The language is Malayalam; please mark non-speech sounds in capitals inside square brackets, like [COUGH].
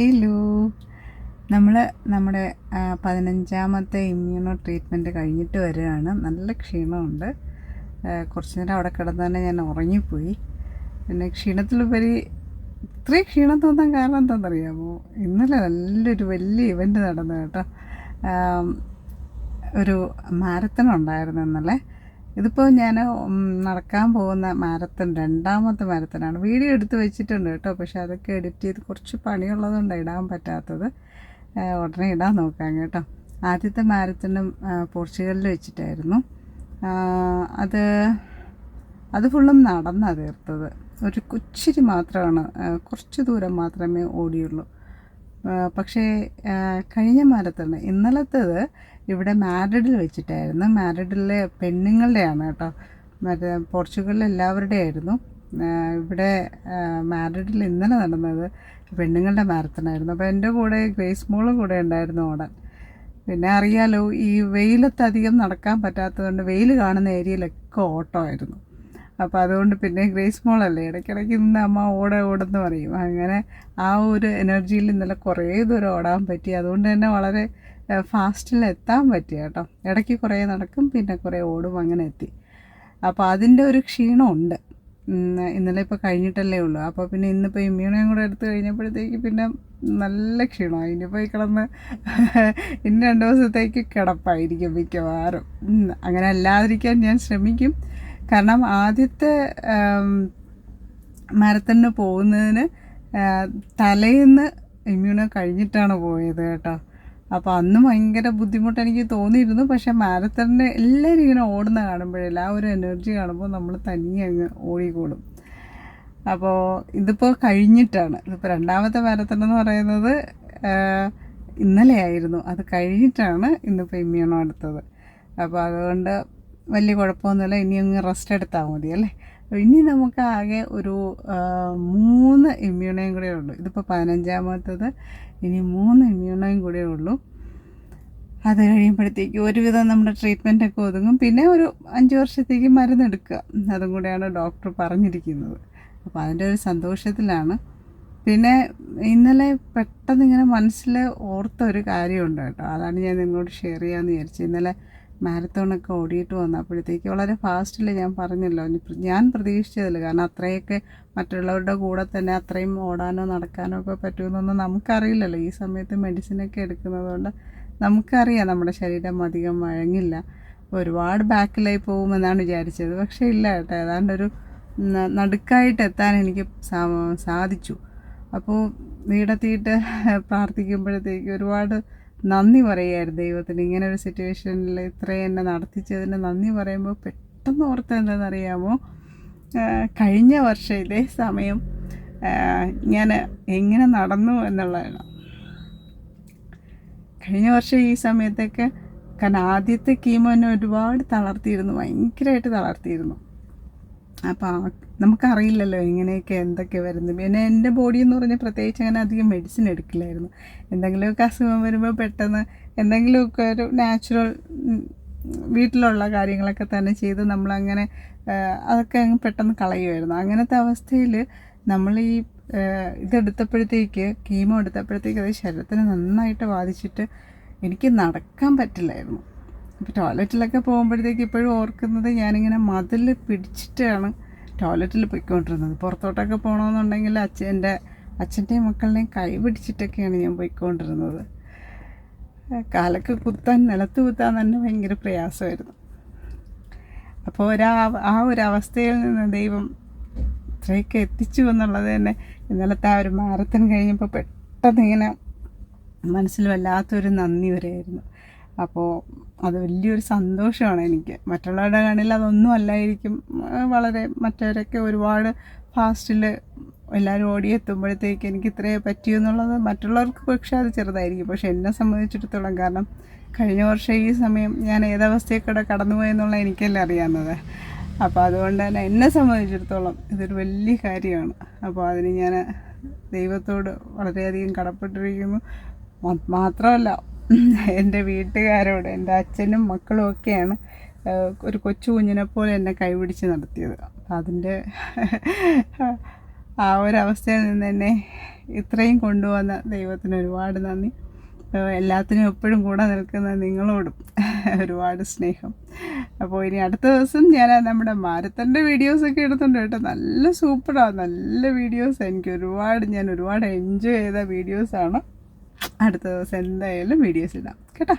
ഹലോ. നമ്മൾ നമ്മുടെ പതിനഞ്ചാമത്തെ ഇമ്മ്യൂണോ ട്രീറ്റ്മെന്റ് കഴിഞ്ഞിട്ട് വരികയാണ്. നല്ല ക്ഷീണമുണ്ട്. കുറച്ച് നേരം അവിടെ കിടന്ന് തന്നെ ഞാൻ ഉറങ്ങിപ്പോയി. പിന്നെ ക്ഷീണത്തിലുപരി ഇത്രയും ക്ഷീണം തോന്നാൻ കാരണം എന്താണെന്നറിയാമോ? ഇന്നലെ നല്ലൊരു വലിയ ഇവന്റ് നടന്നു കേട്ടോ. ഒരു മാരത്തൺ ഉണ്ടായിരുന്നു ഇന്നലെ. ഇതിപ്പോൾ ഞാൻ നടക്കാൻ പോകുന്ന മാരത്തൺ രണ്ടാമത്തെ മാരത്തനാണ്. വീഡിയോ എടുത്ത് വെച്ചിട്ടുണ്ട് കേട്ടോ പക്ഷെ അതൊക്കെ എഡിറ്റ് ചെയ്ത് കുറച്ച് പണിയുള്ളതുകൊണ്ട് ഇടാൻ പറ്റാത്തത്. ഉടനെ ഇടാൻ നോക്കാം കേട്ടോ. ആദ്യത്തെ മാരത്തണും പോർച്ചുഗലിൽ വെച്ചിട്ടായിരുന്നു. അത് അത് ഫുള്ളും നടന്നാണ് തീർത്തത്. ഒരു കൊച്ചിരി മാത്രമാണ് കുറച്ച് ദൂരം മാത്രമേ ഓടിയുള്ളൂ. പക്ഷേ കഴിഞ്ഞ മാരത്തണ് ഇന്നലത്തേത് ഇവിടെ മാഡ്രിഡിൽ വെച്ചിട്ടായിരുന്നു. മാഡ്രിഡിലെ പെണ്ണുങ്ങളുടെയാണ് കേട്ടോ. മറ്റേ പോർച്ചുഗലിൽ എല്ലാവരുടെ ആയിരുന്നു ഇവിടെ മാഡ്രിഡിൽ ഇന്നലെ നടന്നത് പെണ്ണുങ്ങളുടെ മാരത്തണായിരുന്നു. അപ്പോൾ എന്റെ കൂടെ ഗ്രേസ് മോളും കൂടെ ഉണ്ടായിരുന്നു ഓടാൻ. പിന്നെ അറിയാലോ ഈ വെയിലത്ത് അധികം നടക്കാൻ പറ്റാത്തതുകൊണ്ട് വെയിൽ കാണുന്ന ഏരിയയിലൊക്കെ ഓട്ടമായിരുന്നു. അപ്പോൾ അതുകൊണ്ട് പിന്നെ ഗ്രേസ് മോളല്ലേ ഇടയ്ക്കിടയ്ക്ക് ഇന്ന് അമ്മ ഓട ഓടെന്ന് പറയും. അങ്ങനെ ആ ഒരു എനർജിയിൽ ഇന്നലെ കുറേ ദൂരം ഓടാൻ പറ്റി. അതുകൊണ്ട് തന്നെ വളരെ ഫാസ്റ്റിൽ എത്താൻ പറ്റി കേട്ടോ. ഇടയ്ക്ക് കുറേ നടക്കും പിന്നെ കുറേ ഓടും അങ്ങനെ എത്തി. അപ്പോൾ അതിന്റെ ഒരു ക്ഷീണമുണ്ട്. ഇന്നലെ ഇപ്പോൾ കഴിഞ്ഞിട്ടല്ലേ ഉള്ളൂ. അപ്പോൾ പിന്നെ ഇന്നിപ്പോൾ ഇമ്മ്യൂണയും കൂടെ എടുത്തു കഴിഞ്ഞപ്പോഴത്തേക്ക് പിന്നെ നല്ല ക്ഷീണമായി. ഇനിയിപ്പോൾ പോയി കിടന്ന് [LAUGHS] ഇനി രണ്ട് ദിവസത്തേക്ക് കിടപ്പായിരിക്കും മിക്കവാറും. അങ്ങനെ അല്ലാതിരിക്കാൻ ഞാൻ ശ്രമിക്കും. കാരണം ആദ്യത്തെ മാരത്തണിന് പോകുന്നതിന് തലേന്ന് ഇമ്മ്യൂണോ കഴിഞ്ഞിട്ടാണ് പോയത് കേട്ടോ. അപ്പോൾ അന്ന് ഭയങ്കര ബുദ്ധിമുട്ട് എനിക്ക് തോന്നിയിരുന്നു. പക്ഷേ മാരത്തണിന് എല്ലാവരും ഇങ്ങനെ ഓടുന്ന കാണുമ്പോഴല്ല ആ ഒരു എനർജി കാണുമ്പോൾ നമ്മൾ തനിയെ അങ്ങ് ഓടിക്കൂടും. അപ്പോൾ ഇതിപ്പോൾ കഴിഞ്ഞിട്ടാണ്. ഇതിപ്പോൾ രണ്ടാമത്തെ മാരത്തൺ എന്ന് പറയുന്നത് ഇന്നലെ ആയിരുന്നു അത് കഴിഞ്ഞിട്ടാണ് ഇന്നിപ്പോൾ ഇമ്മ്യൂണോ എടുത്തത്. അപ്പോൾ അതുകൊണ്ട് വലിയ കുഴപ്പമൊന്നുമില്ല. ഇനി അങ്ങ് റെസ്റ്റ് എടുത്താൽ മതി അല്ലേ? ഇനി നമുക്ക് ആകെ ഒരു മൂന്ന് ഇമ്മ്യൂണയും കൂടെ ഉള്ളൂ. ഇതിപ്പോൾ പതിനഞ്ചാമത്തത്. ഇനി മൂന്ന് ഇമ്മ്യൂണയും കൂടെ ഉള്ളൂ. അത് കഴിയുമ്പോഴത്തേക്ക് ഒരുവിധം നമ്മുടെ ട്രീറ്റ്മെന്റ് ഒക്കെ ഒതുങ്ങും. പിന്നെ ഒരു അഞ്ച് വർഷത്തേക്ക് മരുന്നെടുക്കുക അതും കൂടെയാണ് ഡോക്ടർ പറഞ്ഞിരിക്കുന്നത്. അപ്പോൾ അതിന്റെ ഒരു സന്തോഷത്തിലാണ്. പിന്നെ ഇന്നലെ പെട്ടെന്ന് ഇങ്ങനെ മനസ്സിൽ ഓർത്ത ഒരു കാര്യമുണ്ട് കേട്ടോ. അതാണ് ഞാൻ നിങ്ങളോട് ഷെയർ ചെയ്യാമെന്ന് വിചാരിച്ചത്. ഇന്നലെ മാരത്തോണൊക്കെ ഓടിയിട്ട് വന്നപ്പോഴത്തേക്ക് വളരെ ഫാസ്റ്റിൽ ഞാൻ പറഞ്ഞല്ലോ ഞാൻ പ്രതീക്ഷിച്ചതില്ല കാരണം അത്രയൊക്കെ മറ്റുള്ളവരുടെ കൂടെ തന്നെ അത്രയും ഓടാനോ നടക്കാനോ ഒക്കെ പറ്റുമെന്നൊന്നും നമുക്കറിയില്ലല്ലോ. ഈ സമയത്ത് മെഡിസിനൊക്കെ എടുക്കുന്നത് കൊണ്ട് നമുക്കറിയാം നമ്മുടെ ശരീരം അധികം വഴങ്ങില്ല. ഒരുപാട് ബാക്കിലായി പോകുമെന്നാണ് വിചാരിച്ചത്. പക്ഷേ ഇല്ല കേട്ടോ ഏതാണ്ടൊരു നടുക്കായിട്ട് എത്താൻ എനിക്ക് സാധിച്ചു. അപ്പോൾ വീടെത്തിയിട്ട് പ്രാർത്ഥിക്കുമ്പോഴത്തേക്ക് ഒരുപാട് നന്ദി പറയുമായിരുന്നു ദൈവത്തിന്. ഇങ്ങനെ ഒരു സിറ്റുവേഷനിൽ ഇത്രയും എന്നെ നടത്തിച്ചതിന് നന്ദി പറയുമ്പോൾ പെട്ടെന്ന് ഓർത്ത് എന്താണെന്നറിയാമോ? കഴിഞ്ഞ വർഷം ഇതേ സമയം ഞാൻ എങ്ങനെ നടന്നു എന്നുള്ളതാണ്. കഴിഞ്ഞ വർഷം ഈ സമയത്തൊക്കെ കാരണം ആദ്യത്തെ കീമോ എന്നെ ഒരുപാട് തളർത്തിയിരുന്നു. ഭയങ്കരമായിട്ട് തളർത്തിയിരുന്നു. അപ്പോൾ നമുക്കറിയില്ലല്ലോ എങ്ങനെയൊക്കെ എന്തൊക്കെ വരുന്നത് പിന്നെ എന്റെ ബോഡി എന്ന് പറഞ്ഞാൽ പ്രത്യേകിച്ച് അങ്ങനെ അധികം മെഡിസിൻ എടുക്കില്ലായിരുന്നു. എന്തെങ്കിലുമൊക്കെ അസുഖം വരുമ്പോൾ പെട്ടെന്ന് എന്തെങ്കിലുമൊക്കെ ഒരു നാച്ചുറൽ വീട്ടിലുള്ള കാര്യങ്ങളൊക്കെ തന്നെ ചെയ്ത് നമ്മളങ്ങനെ അതൊക്കെ അങ്ങ് പെട്ടെന്ന് കളയുമായിരുന്നു അങ്ങനത്തെ അവസ്ഥയിൽ നമ്മൾ ഈ ഇതെടുത്തപ്പോഴത്തേക്ക് കീമോ എടുത്തപ്പോഴത്തേക്ക് അത് ശരീരത്തിന് നന്നായിട്ട് ബാധിച്ചിട്ട് എനിക്ക് നടക്കാൻ പറ്റില്ലായിരുന്നു. ഇപ്പോൾ ടോയ്ലറ്റിലൊക്കെ പോകുമ്പോഴത്തേക്ക് ഇപ്പോഴും ഓർക്കുന്നത് ഞാനിങ്ങനെ മതിൽ പിടിച്ചിട്ടാണ് ടോയ്ലറ്റിൽ പോയിക്കൊണ്ടിരുന്നത്. പുറത്തോട്ടൊക്കെ പോകണമെന്നുണ്ടെങ്കിൽ അച്ഛന്റെ അച്ഛന്റെയും മക്കളുടെയും കൈ പിടിച്ചിട്ടൊക്കെയാണ് ഞാൻ പോയിക്കൊണ്ടിരുന്നത്. കാലൊക്കെ കുത്താൻ നിലത്ത് കുത്താൻ തന്നെ ഭയങ്കര പ്രയാസമായിരുന്നു. അപ്പോൾ ഒരാ ആ ഒരു അവസ്ഥയിൽ നിന്ന് ദൈവം ഇത്രയൊക്കെ എത്തിച്ചു എന്നുള്ളത് തന്നെ ഇന്നലത്തെ ആ ഒരു മാരത്തൺ കഴിഞ്ഞപ്പോൾ പെട്ടെന്ന് ഇങ്ങനെ മനസ്സിൽ വല്ലാത്തൊരു നന്ദി വരെയായിരുന്നു. അപ്പോൾ അത് വലിയൊരു സന്തോഷമാണ് എനിക്ക്. മറ്റുള്ളവരുടെ കണ്ണിൽ അതൊന്നും അല്ലായിരിക്കും. വളരെ മറ്റവരൊക്കെ ഒരുപാട് ഫാസ്റ്റിൽ എല്ലാവരും ഓടിയെത്തുമ്പോഴത്തേക്ക് എനിക്ക് ഇത്രയേ പറ്റൂ എന്നുള്ളത് മറ്റുള്ളവർക്ക് പക്ഷേ അത് ചെറുതായിരിക്കും. പക്ഷെ എന്നെ സംബന്ധിച്ചിടത്തോളം കാരണം കഴിഞ്ഞ വർഷം ഈ സമയം ഞാൻ ഏതവസ്ഥയിൽ കൂടെ കടന്നുപോയെന്നുള്ള എനിക്കല്ല അറിയാവുന്നത്. അപ്പോൾ അതുകൊണ്ട് തന്നെ എന്നെ സംബന്ധിച്ചിടത്തോളം ഇതൊരു വലിയ കാര്യമാണ്. അപ്പോൾ അതിന് ഞാൻ ദൈവത്തോട് വളരെയധികം കടപ്പെട്ടിരിക്കുന്നു. മാത്രമല്ല എന്റെ വീട്ടുകാരോട് എന്റെ അച്ഛനും മക്കളും ഒക്കെയാണ് ഒരു കൊച്ചു കുഞ്ഞിനെ പോലെ എന്നെ കൈപിടിച്ച് നടത്തിയത്. അപ്പം അതിന്റെ ആ ഒരവസ്ഥയിൽ നിന്ന് എന്നെ ഇത്രയും കൊണ്ടുവന്ന ദൈവത്തിന് ഒരുപാട് നന്ദി. എല്ലാത്തിനും എപ്പോഴും കൂടെ നിൽക്കുന്ന നിങ്ങളോടും ഒരുപാട് സ്നേഹം. അപ്പോൾ ഇനി അടുത്ത ദിവസം ഞാൻ നമ്മുടെ മാരത്തന്റെ വീഡിയോസൊക്കെ എടുത്തുണ്ട് കേട്ടോ നല്ല സൂപ്പറാണ് നല്ല വീഡിയോസ് എനിക്ക് ഒരുപാട് ഞാൻ ഒരുപാട് എൻജോയ് ചെയ്ത വീഡിയോസാണ് അടുത്ത ദിവസം എന്തായാലും വീഡിയോസ് ഇടാം. കേട്ടോ?